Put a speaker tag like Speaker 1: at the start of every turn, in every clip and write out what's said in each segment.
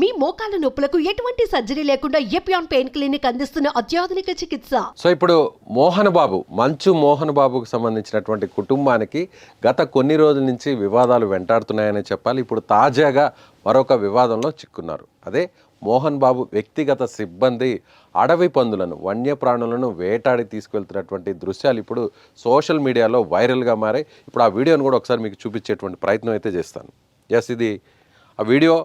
Speaker 1: మీ మోకాల నొప్పులకు ఎటువంటి సర్జరీ లేకుండా ఎపియాన్ పెయిన్ క్లినిక్ అందిస్తున్న అత్యాధునిక చికిత్స?
Speaker 2: సో ఇప్పుడు మోహన్ బాబు మంచు మోహన్ బాబుకు సంబంధించినటువంటి కుటుంబానికి గత కొన్ని రోజుల నుంచి వివాదాలు వెంటాడుతున్నాయని చెప్పాలి. ఇప్పుడు తాజాగా మరొక వివాదంలో చిక్కున్నారు. అదే మోహన్ బాబు వ్యక్తిగత సిబ్బంది అడవి పందులను వన్యప్రాణులను వేటాడి తీసుకెళ్తున్నటువంటి దృశ్యాలు ఇప్పుడు సోషల్ మీడియాలో వైరల్గా మారాయి. ఇప్పుడు ఆ వీడియోను కూడా ఒకసారి మీకు చూపించేటువంటి ప్రయత్నం అయితే చేస్తాను. ఎస్ ఇది ఆ వీడియో.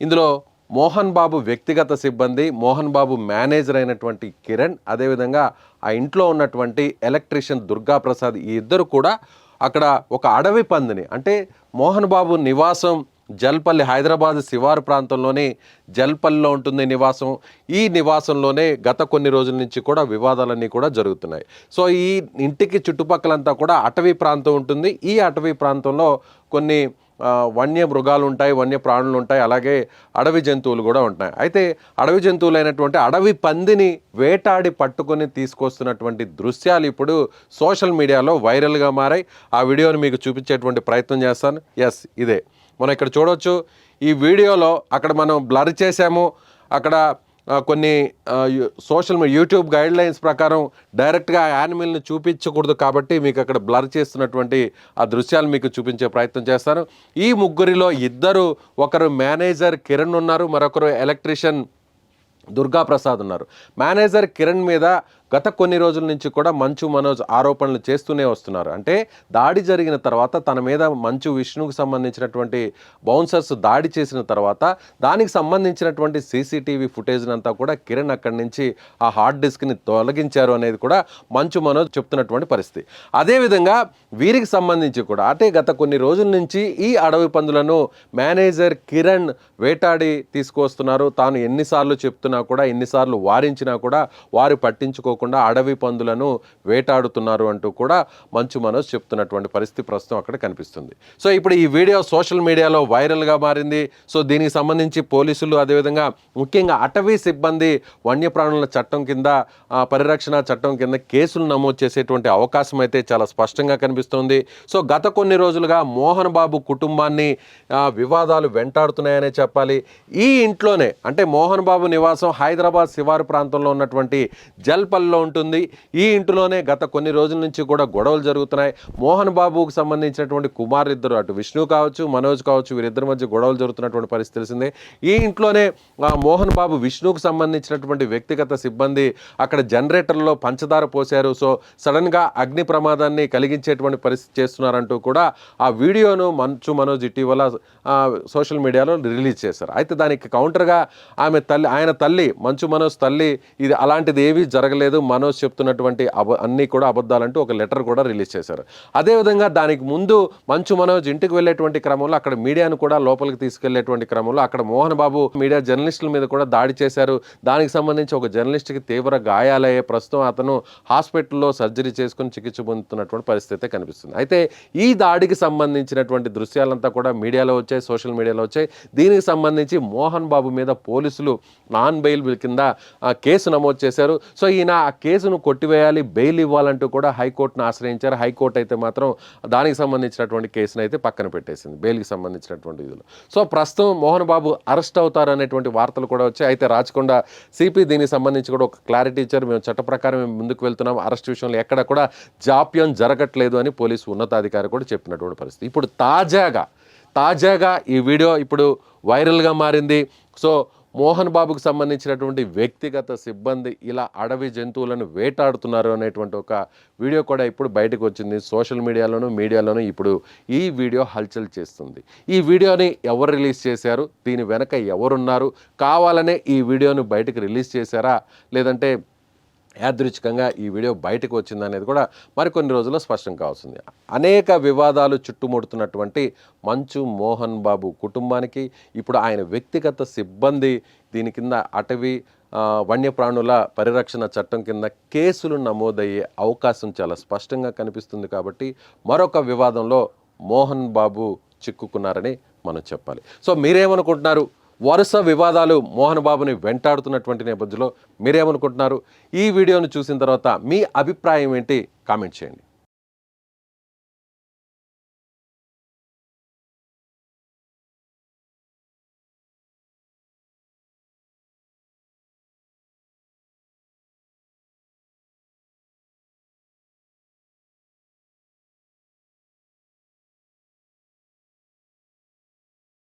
Speaker 2: ఇందులో మోహన్ బాబు వ్యక్తిగత సిబ్బంది మోహన్ బాబు మేనేజర్ అయినటువంటి కిరణ్ అదేవిధంగా ఆ ఇంట్లో ఉన్నటువంటి ఎలక్ట్రీషియన్ దుర్గా ప్రసాద్ ఈ ఇద్దరు కూడా అక్కడ ఒక అడవి పందిని అంటే మోహన్ బాబు నివాసం జల్పల్లి హైదరాబాద్ శివారు ప్రాంతంలోని జల్పల్లిలో ఉంటుంది నివాసం. ఈ నివాసంలోనే గత కొన్ని రోజుల నుంచి కూడా వివాదాలన్నీ కూడా జరుగుతున్నాయి. సో ఈ ఇంటికి చుట్టుపక్కలంతా కూడా అటవీ ప్రాంతం ఉంటుంది. ఈ అటవీ ప్రాంతంలో కొన్ని వన్య మృగాలు ఉంటాయి వన్య ప్రాణులు ఉంటాయి అలాగే అడవి జంతువులు కూడా ఉంటాయి అయితే అడవి జంతువులైనటువంటి అడవి పందిని వేటాడి పట్టుకొని తీసుకొస్తున్నటువంటి దృశ్యాలు ఇప్పుడు సోషల్ మీడియాలో వైరల్గా మారాయి. ఆ వీడియోని మీకు చూపించేటువంటి ప్రయత్నం చేస్తాను. ఎస్ ఇదే. మనం ఇక్కడ చూడవచ్చు ఈ వీడియోలో అక్కడ మనం బ్లర్ చేసాము అక్కడ కొన్ని social media YouTube guidelines ప్రకారం డైరెక్ట్గా యానిమల్ని చూపించకూడదు కాబట్టి మీకు అక్కడ బ్లర్ చేస్తున్నటువంటి ఆ దృశ్యాలు మీకు చూపించే ప్రయత్నం చేస్తాను. ఈ ముగ్గురిలో ఇద్దరు ఒకరు మేనేజర్ కిరణ్ ఉన్నారు మరొకరు ఎలక్ట్రీషియన్ దుర్గా ప్రసాద్ ఉన్నారు. మేనేజర్ కిరణ్ మీద గత కొన్ని రోజుల నుంచి కూడా మంచు మనోజ్ ఆరోపణలు చేస్తూనే వస్తున్నారు. అంటే దాడి జరిగిన తర్వాత తన మీద మంచు విష్ణుకు సంబంధించినటువంటి బౌన్సర్స్ దాడి చేసిన తర్వాత దానికి సంబంధించినటువంటి సీసీటీవీ ఫుటేజ్ అంతా కూడా కిరణ్ అక్కడి నుంచి ఆ హార్డ్ డిస్క్ని తొలగించారు అనేది కూడా మంచు మనోజ్ చెప్తున్నటువంటి పరిస్థితి. అదేవిధంగా వీరికి సంబంధించి కూడా అంటే గత కొన్ని రోజుల నుంచి ఈ అడవి పందులను మేనేజర్ కిరణ్ వేటాడి తీసుకువస్తున్నారు. తాను ఎన్నిసార్లు చెప్తున్నా కూడా ఎన్నిసార్లు వారించినా కూడా వారు పట్టించుకోకుండా అడవి పందులను వేటాడుతున్నారు అంటూ కూడా మంచు మనోజ్ చెప్తున్నటువంటి పరిస్థితి ప్రస్తుతం అక్కడ కనిపిస్తుంది. సో ఇప్పుడు ఈ వీడియో సోషల్ మీడియాలో వైరల్గా మారింది. సో దీనికి సంబంధించి పోలీసులు అదేవిధంగా ముఖ్యంగా అటవీ సిబ్బంది వన్యప్రాణుల చట్టం కింద పరిరక్షణ చట్టం కింద కేసులు నమోదు చేసేటువంటి అవకాశం అయితే చాలా స్పష్టంగా కనిపిస్తోంది. సో గత కొన్ని రోజులుగా మోహన్ బాబు కుటుంబాన్ని వివాదాలు వెంటాడుతున్నాయనే చెప్పాలి. ఈ ఇంట్లోనే అంటే మోహన్ బాబు నివాసం హైదరాబాద్ శివారు ప్రాంతంలో ఉన్నటువంటి జల్పల్లో ఉంటుంది. ఈ ఇంటిలోనే గత కొన్ని రోజుల నుంచి కూడా గొడవలు జరుగుతున్నాయి. మోహన్ బాబుకు సంబంధించినటువంటి కుమారిద్దరు అటు విష్ణు కావచ్చు మనోజ్ కావచ్చు వీరిద్దరి మధ్య గొడవలు జరుగుతున్నటువంటి పరిస్థితి తెలిసిందే. ఈ ఇంట్లోనే మోహన్ బాబు విష్ణుకు సంబంధించినటువంటి వ్యక్తిగత సిబ్బంది అక్కడ జనరేటర్లో పంచదార పోశారు. సో సడన్గా అగ్ని ప్రమాదాన్ని కలిగించేటువంటి పరిస్థితి చేస్తున్నారంటూ కూడా ఆ వీడియోను మంచు మనోజ్ ఇటీవల సోషల్ మీడియాలో రిలీజ్ చేశారు. అయితే దానికి కౌంటర్గా ఆమె తల్లి ఆయన తల్లి మంచు మనోజ్ తల్లి ఇది అలాంటిది ఏమీ జరగలేదు. మనోజ్ చెప్తున్నటువంటి అబ అన్నీ కూడా అబద్ధాలంటూ ఒక లెటర్ కూడా రిలీజ్ చేశారు. అదేవిధంగా దానికి ముందు మంచు మనోజ్ ఇంటికి వెళ్ళేటువంటి క్రమంలో అక్కడ మీడియాను కూడా లోపలికి తీసుకెళ్ళేటువంటి క్రమంలో అక్కడ మోహన్ బాబు మీడియా జర్నలిస్టుల మీద కూడా దాడి చేశారు. దానికి సంబంధించి ఒక జర్నలిస్ట్కి తీవ్ర గాయాలయ్యే ప్రస్తుతం అతను హాస్పిటల్లో సర్జరీ చేసుకుని చికిత్స పొందుతున్నటువంటి పరిస్థితి కనిపిస్తుంది. అయితే ఈ దాడికి సంబంధించినటువంటి దృశ్యాలంతా కూడా మీడియాలో వచ్చాయి సోషల్ మీడియాలో వచ్చాయి. దీనికి సంబంధించి మోహన్ బాబు మీద పోలీసులు నాన్ బెయిల్ కింద కేసు నమోదు చేశారు. సో ఈయన ఆ కేసును కొట్టివేయాలి బెయిల్ ఇవ్వాలంటూ కూడా హైకోర్టును ఆశ్రయించారు. హైకోర్టు అయితే మాత్రం దానికి సంబంధించినటువంటి కేసును అయితే పక్కన పెట్టేసింది బెయిల్కి సంబంధించినటువంటి ఇదిలో. సో ప్రస్తుతం మోహన్ బాబు అరెస్ట్ అవుతారు అనేటువంటి వార్తలు కూడా వచ్చాయి. అయితే రాచకొండ సిపి దీనికి సంబంధించి కూడా ఒక క్లారిటీ ఇచ్చారు. మేము చట్ట ప్రకారం మేము ముందుకు వెళ్తున్నాం. అరెస్ట్ విషయంలో ఎక్కడ కూడా జాప్యం జరగట్లేదు అని పోలీసు ఉన్నతాధికారి కూడా చెప్పినటువంటి పరిస్థితి. ఇప్పుడు తాజాగా తాజాగా ఈ వీడియో ఇప్పుడు వైరల్గా మారింది. సో మోహన్ బాబుకు సంబంధించినటువంటి వ్యక్తిగత సిబ్బంది ఇలా అడవి జంతువులను వేటాడుతున్నారు అనేటువంటి ఒక వీడియో కూడా ఇప్పుడు బయటకు వచ్చింది. సోషల్ మీడియాలోను మీడియాలోను ఇప్పుడు ఈ వీడియో హల్చల్ చేస్తుంది. ఈ వీడియోని ఎవరు రిలీజ్ చేశారు? దీని వెనక ఎవరున్నారు? కావాలనే ఈ వీడియోను బయటకు రిలీజ్ చేశారా? లేదంటే యాదృచ్ఛికంగా ఈ వీడియో బయటకు వచ్చిందనేది కూడా మరికొన్ని రోజుల్లో స్పష్టం కావాల్సింది. అనేక వివాదాలు చుట్టుముడుతున్నటువంటి మంచు మోహన్ బాబు కుటుంబానికి ఇప్పుడు ఆయన వ్యక్తిగత సిబ్బంది దీని కింద అటవీ వన్యప్రాణుల పరిరక్షణ చట్టం కింద కేసులు నమోదయ్యే అవకాశం చాలా స్పష్టంగా కనిపిస్తుంది కాబట్టి మరొక వివాదంలో మోహన్ బాబు చిక్కుకున్నారని మనం చెప్పాలి. సో మీరేమనుకుంటున్నారు? వరుస వివాదాలు మోహన్ బాబుని వెంటాడుతున్నటువంటి నేపథ్యంలో మీరేమనుకుంటున్నారు? ఈ వీడియోను చూసిన తర్వాత మీ అభిప్రాయం ఏంటి? కామెంట్ చేయండి.